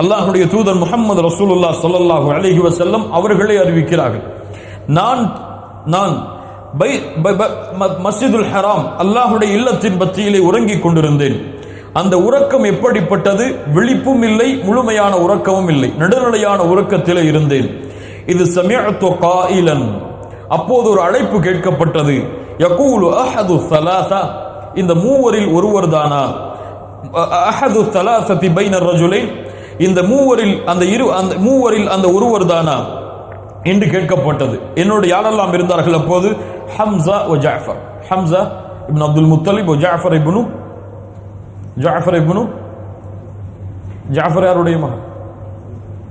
அல்லாஹுடைய தூதர் முகமது ரசூலுல்லா சொல்லல்லாஹு அலைஹி வசல்லம் அவர்களே அறிவிக்கிறார்கள். நான் நான் பை மஸ்ஜிதுல் ஹராம் அல்லாஹுடைய இல்லத்தின் பத்தியிலே உறங்கிக் கொண்டிருந்தேன். அந்த உறக்கம் எப்படிப்பட்டது? விழிப்பும் இல்லை முழுமையான உறக்கமும் இல்லை. நடுநிலையான உறக்கத்திலே இருந்தேன். இது சமிஅத்து காயிலன். அப்போது ஒரு அழைப்பு கேட்கப்பட்டது. யகூலு அஹது சலாசா. இந்த மூவரில் ஒருவர் தானா அஹது சலாசதி பைனர் ரஜுலை இந்த மூவரில் அந்த இரு அந்த மூவரில் அந்த ஒருவர் தானா? என்று கேட்கப்பட்டது. என்னோடு யாரெல்லாம் இருந்தார்கள் அப்போது? ஹம்சா ஒ Jafar. Hamza ibn Abdul Muttalib ஒ Jafar ibn Jafar ibn Jafar யாருடைய மகன்?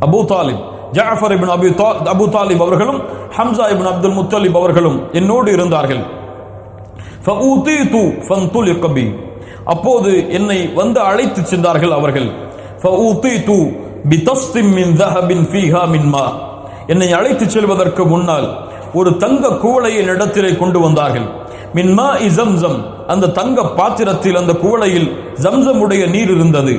Abu Talib. Jafar ibn Abi தா- தாலிப் அவர்களும் ஹம்சா இபின் அப்துல் முத்தலிப் அவர்களும் என்னோடு இருந்தார்கள். ஃபஊதீது ஃபன்துலிக பி. அப்போது என்னை வந்து அழைத்து சென்றார்கள் அவர்கள். ஃபஉதிது பிதஸ்திம் மின் தஹபின் ஃபீஹா மின்மா என்னை அழைத்து செல்வதற்கு முன்னால் ஒரு தங்க குவளையை இடத்திலே கொண்டு வந்தார்கள். மின்மா இ ஜம்சம். அந்த தங்க பாத்திரத்தில் அந்த குவளையில் ஜம்சமுடைய நீர் இருந்தது.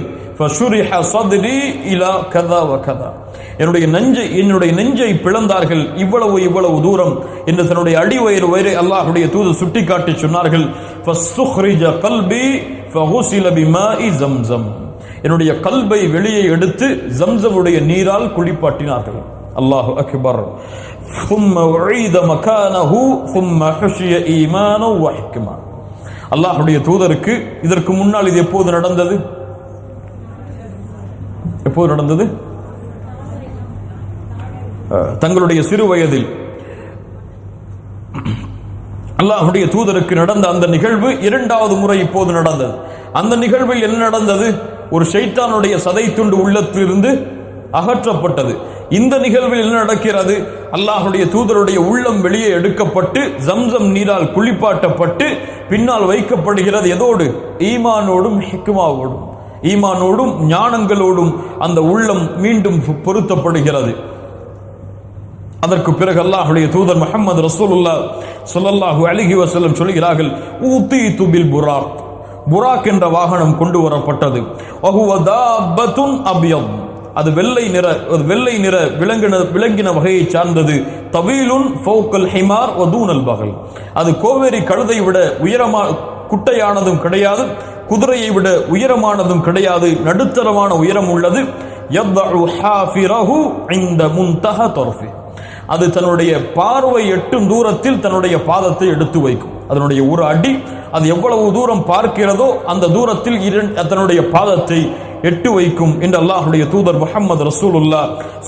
என்னுடைய நெஞ்சை என்னுடைய நெஞ்சை பிளந்தார்கள். இவ்வளவு இவ்வளவு தூரம் என்று தன்னுடைய அடி வயிறு வயிறை அல்லாஹுடைய தூது சுட்டி காட்டி சொன்னார்கள் என்னுடைய கல்வை வெளியே எடுத்து ஜம்சமுடைய நீரால் குளிப்பாட்டினார்கள். அல்லாஹு அக்பர். அல்லாஹுடைய தூதருக்கு இதற்கு முன்னால் இது எப்போது நடந்தது? எப்போது நடந்தது? தங்களுடைய சிறு வயதில். அல்லாஹுடைய தூதருக்கு நடந்த அந்த நிகழ்வு இரண்டாவது முறை இப்போது நடந்தது. அந்த நிகழ்வில் என்ன நடந்தது? ஒரு ஷைத்தானுடைய சதை துண்டு உள்ளத்திலிருந்து அகற்றப்பட்டது. இந்த நிகழ்வில் என்ன நடக்கிறது? அல்லாஹுடைய தூதருடைய உள்ளம் வெளியே எடுக்கப்பட்டு ஜம்சம் நீரால் குளிப்பாட்டப்பட்டு பின்னால் வைக்கப்படுகிறது எதோடு? ஈமானோடும் ஹிக்மாவோடும். ஈமானோடும் ஞானங்களோடும் அந்த உள்ளம் மீண்டும் பொருத்தப்படுகிறது. அதற்கு பிறகு அல்லாஹுடைய தூதர் முகமது ரசூலுல்லா சொல்லல்லாஹு அலிஹி வஸல்லம் சொல்கிறார்கள் ஊத்தி துபில் புராக். புராக் என்ற வாகனம் கொண்டு வரப்பட்டது. அபியம் அது வெள்ளை நிற ஒரு வெள்ளை நிற விலங்கின விலங்கின வகையை சார்ந்தது. தவீலுன் ஃபோக்கல் ஹிமார் வதூனல் பகல். அது கோவேரி கழுதை விட உயரமா குட்டையானதும் கிடையாது. குதிரையை விட உயரமானதும் கிடையாது. நடுத்தரமான உயரம் உள்ளது. ஹாஃபிரஹு இந்த முன்தஹ அது தன்னுடைய பார்வை எட்டும் தூரத்தில் தன்னுடைய பாதத்தை எடுத்து வைக்கும். அதனுடைய ஒரு அடி அது எவ்வளவு தூரம் பார்க்கிறதோ அந்த தூரத்தில் அதனுடைய பாதத்தை எட்டு வைக்கும் என்று அல்லாஹுடைய தூதர் முகமது ரசூலுல்லா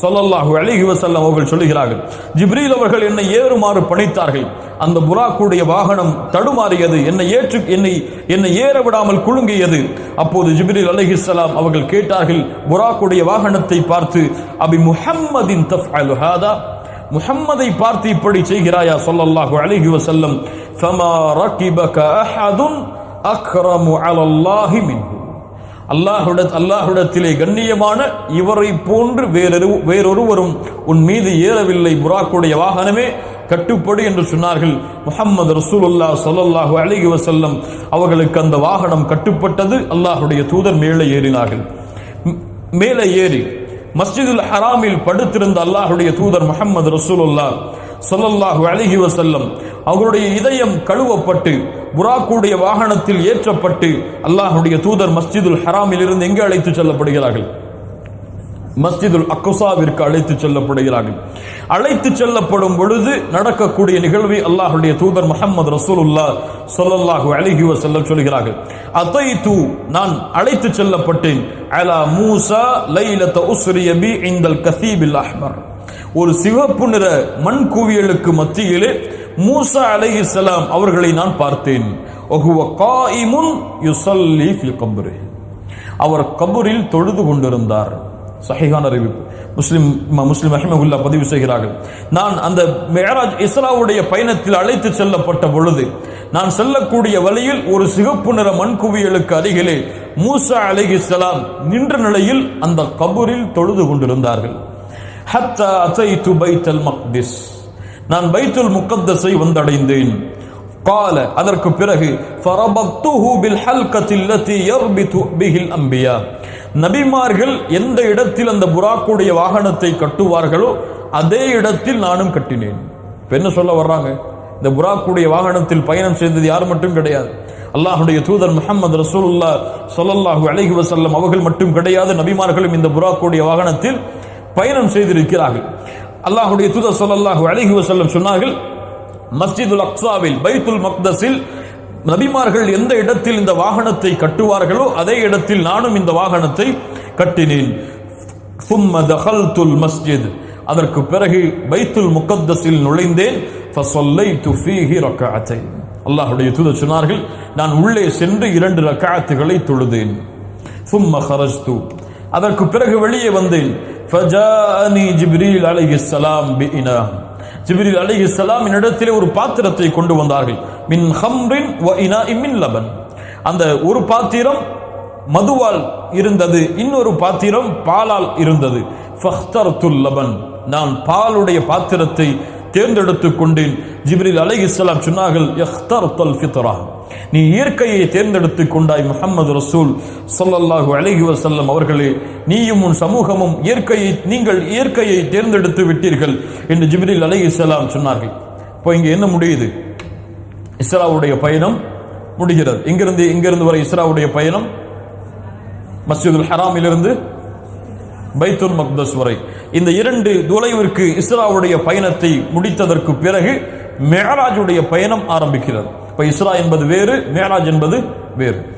சொல்லல்லாஹு அலிஹி வசல்லம் அவர்கள் சொல்லுகிறார்கள். ஜிப்ரீல் அவர்கள் என்னை ஏறுமாறு பணித்தார்கள். அந்த புராக்குடைய வாகனம் தடுமாறியது. என்னை ஏற்று என்னை என்னை ஏற விடாமல் குலுங்கியது. அப்போது ஜிப்ரீல் அலைஹிஸ்ஸலாம் அவர்கள் கேட்டார்கள் புராக்குடைய வாகனத்தை பார்த்து அபி முஹம்மதின் தஃப் ஹாதா? முஹம்மதை பார்த்து இப்படி செய்கிறாயா சொல்லல்லாஹு அலைஹி வசல்லம் ஃபமா ரகிபக அஹதுன் அக்ரமு அலல்லாஹி மின்ஹு. அல்லாஹுட அல்லாஹுடத்திலே கண்ணியமான இவரை போன்று வேறொரு வேறொருவரும் உன் மீது ஏறவில்லை. புராக்குடைய வாகனமே கட்டுப்படு என்று சொன்னார்கள். முஹம்மது ரசூலுல்லா சொல்லல்லாஹு அலைஹி வசல்லம் அவர்களுக்கு அந்த வாகனம் கட்டுப்பட்டது. அல்லாஹுடைய தூதர் மேலே ஏறினார்கள். மேலே ஏறி மஸ்ஜிதுல் ஹராமில் படுத்திருந்த அல்லாஹுடைய தூதர் முகமது ரசூலுல்லா சொல்லல்லாஹு அலைஹி வசல்லம் அவருடைய இதயம் கழுவப்பட்டு புராக்குடைய வாகனத்தில் ஏற்றப்பட்டு அல்லாஹுடைய தூதர் மஸ்ஜிதுல் ஹராமில் இருந்து எங்கே அழைத்து செல்லப்படுகிறார்கள்? மஸ்ஜிதுல் அக்குசாவிற்கு அழைத்து செல்லப்படுகிறார்கள். அழைத்து செல்லப்படும் பொழுது நடக்கக்கூடிய நிகழ்வை அல்லாஹுடைய தூதர் முகமது ரசூலுல்லா சொல்லல்லாஹு அழகி செல்ல சொல்கிறார்கள். அதைத்து நான் அழைத்து செல்லப்பட்டேன். அலா மூசா லைலத உஸ்ரியபி இந்தல் கசீபில் அஹ்மர். ஒரு சிவப்பு நிற மண் குவியலுக்கு மத்தியிலே மூசா அலைஹிஸ்ஸலாம் அவர்களை நான் பார்த்தேன். ஒகுவ காயிமுன் யுசல்லி ஃபி கபுரே அவர் கபூரில் தொழுது கொண்டிருந்தார். சஹிகான அறிவிப்பு முஸ்லிம் முஸ்லிம் அஹிமகுல்லா பதிவு செய்கிறார்கள். நான் அந்த மேராஜ் இஸ்ராவுடைய பயணத்தில் அழைத்து செல்லப்பட்ட பொழுது நான் செல்லக்கூடிய வழியில் ஒரு சிகப்பு நிற மண் குவியலுக்கு அருகிலே மூசா அலஹி சலாம் நின்ற நிலையில் அந்த கபூரில் தொழுது கொண்டிருந்தார்கள். ஹத்தா அசை து பைத்தல் மக்திஸ். நான் பைத்துல் முக்கத்தஸை வந்தடைந்தேன். கால அதற்கு பிறகு ஃபரபக்துஹு பில் ஹல்கத்தில் லதி யர்பிது பிஹில் அம்பியா. நபிமார்கள் எந்த இடத்தில் அந்த புறாக்குடைய வாகனத்தை கட்டுவார்களோ அதே இடத்தில் நானும் கட்டினேன். என்ன சொல்ல வர்றாங்க? இந்த புறாக்குடைய வாகனத்தில் பயணம் செய்தது யார் மட்டும் கிடையாது. அல்லாஹுடைய தூதர் முகமது ரசூலுல்லா சொல்லல்லாஹு அலைஹி வசல்லம் அவர்கள் மட்டும் கிடையாது. நபிமார்களும் இந்த புறாக்குடைய வாகனத்தில் பயணம் செய்திருக்கிறார்கள். அல்லாஹுடைய தூதர் சொல்லல்லாஹு அலைஹி வசல்லம் சொன்னார்கள் மஸ்ஜிதுல் அக்சாவில் பைத்துல் மக்தஸில் நபிமார்கள் எந்த இடத்தில் இந்த வாகனத்தை கட்டுவார்களோ அதே இடத்தில் நானும் இந்த வாகனத்தை கட்டினேன். சும்ம தஹல் மஸ்ஜித் அதற்கு பிறகு பைத்துல் முகத்தஸில் நுழைந்தேன். ஃபசல்லை துஃபீஹி ரக்காத்தை அல்லாஹுடைய தூதர் சொன்னார்கள் நான் உள்ளே சென்று இரண்டு ரக்காத்துகளை தொழுதேன். சும்ம ஹரஸ்து அதற்கு பிறகு வெளியே வந்தேன். ஃபஜானி ஜிப்ரீல் அலைஹிஸ்ஸலாம் பிஇனா ஜிப்ரீல் அலைஹிஸ்ஸலாம் என்னிடத்திலே ஒரு பாத்திரத்தை கொண்டு வந்தார்கள். மின் ஹம்ரின் வ இனாஇம் மின் லபன். அந்த ஒரு பாத்திரம் மதுவால் இருந்தது இன்னொரு பாத்திரம் பாலால் இருந்தது. ஃபஹ்தர்துல் லபன். நான் பாலுடைய பாத்திரத்தை தேர்ந்தெடுத்துக் கொண்டேன். ஜிப்ரில் அலை இஸ்லாம் சொன்னார்கள் இஹ்தர்தல் ஃபித்ரா. நீ இயற்கையை தேர்ந்தெடுத்துக் கொண்டாய் முகமது ரசூல் சொல்லல்லாஹு அலஹி வசல்லம் அவர்களே. நீயும் உன் சமூகமும் இயற்கையை நீங்கள் இயற்கையை தேர்ந்தெடுத்து விட்டீர்கள் என்று ஜிப்ரில் அலை இஸ்லாம் சொன்னார்கள். இப்போ இங்கே என்ன முடியுது? இஸ்ராவுடைய பயணம் முடிகிறது. இங்கிருந்து இங்கிருந்து வரை இஸ்ராவுடைய பயணம் மஸ்ஜிதுல் ஹராமிலிருந்து பைத்துல் மக்தஸ் வரை. இந்த இரண்டு தொலைவிற்கு இஸ்ராவுடைய பயணத்தை முடித்ததற்கு பிறகு மேராஜுடைய பயணம் ஆரம்பிக்கிறது. இப்ப இஸ்ரா என்பது வேறு மேராஜ் என்பது வேறு.